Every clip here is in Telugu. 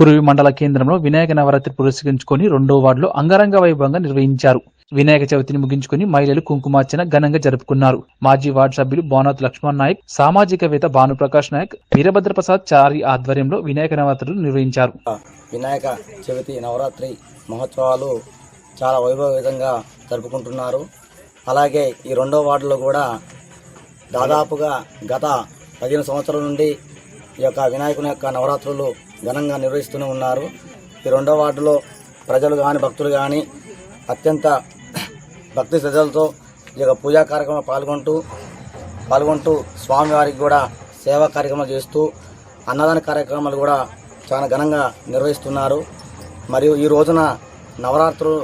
కురువి మండల కేంద్రంలో వినాయక నవరాత్రి పురస్కరించుకొని రెండో వార్డులో అంగరంగ వైభవంగా నిర్వహించారు. వినాయక చవితిని ముగించుకొని మహిళలు కుంకుమార్చన ఘనంగా జరుపుకున్నారు. మాజీ వార్డు సభ్యులు బోనాత్ లక్ష్మణ్ నాయక్ సామాజికవేత్త భానుప్రకాష్ నాయక్ వీరభద్ర ప్రసాద్ చారి ఆధ్వర్యంలో వినాయక నవరాత్రులు నిర్వహించారు. వినాయక చవితి నవరాత్రి మహోత్సవాలు చాలా వైభవంగా జరుపుకుంటున్నారు. అలాగే ఈ రెండో వార్డులో కూడా దాదాపుగా గత పదిహేను సంవత్సరాల నుండి ఈ యొక్క వినాయకుని యొక్క నవరాత్రులు ఘనంగా నిర్వహిస్తూనే ఉన్నారు. ఈ రెండో వార్డులో ప్రజలు కానీ భక్తులు కానీ అత్యంత భక్తి శ్రద్ధలతో ఈ యొక్క పూజా కార్యక్రమంలో పాల్గొంటూ పాల్గొంటూ స్వామివారికి కూడా సేవా కార్యక్రమాలు చేస్తూ అన్నదాన కార్యక్రమాలు కూడా చాలా ఘనంగా నిర్వహిస్తున్నారు. మరియు ఈ రోజున నవరాత్రులు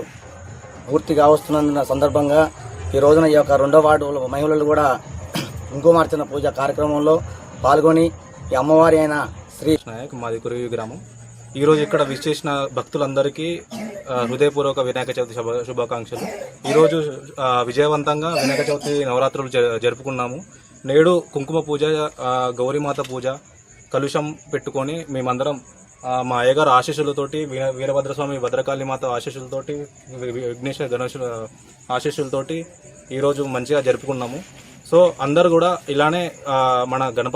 పూర్తిగా వస్తున్న సందర్భంగా ఈ రోజున ఈ యొక్క రెండో వార్డు మహిళలు కూడా కుంకుమార్చన పూజ కార్యక్రమంలో పాల్గొని అమ్మవారి అయిన శ్రీ నాయక్ మాది కురువి గ్రామం. ఈరోజు ఇక్కడ విచ్చేసిన భక్తులందరికీ హృదయపూర్వక వినాయక చవితి శుభ శుభాకాంక్షలు. ఈరోజు విజయవంతంగా వినాయక చవితి నవరాత్రులు జ- జరుపుకున్నాము. నేడు కుంకుమ పూజ గౌరీమాత పూజ కలుషం పెట్టుకొని మేమందరం మా అయ్యగారు ఆశీస్సులతోటి వీర వీరభద్రస్వామి భద్రకాళి మాత ఆశీస్సులతోటి విఘ్నేశ్వర గణేశుల ఆశీస్సులతోటి ఈరోజు మంచిగా జరుపుకున్నాము. సో అందరు కూడా ఇలానే మన గణపతి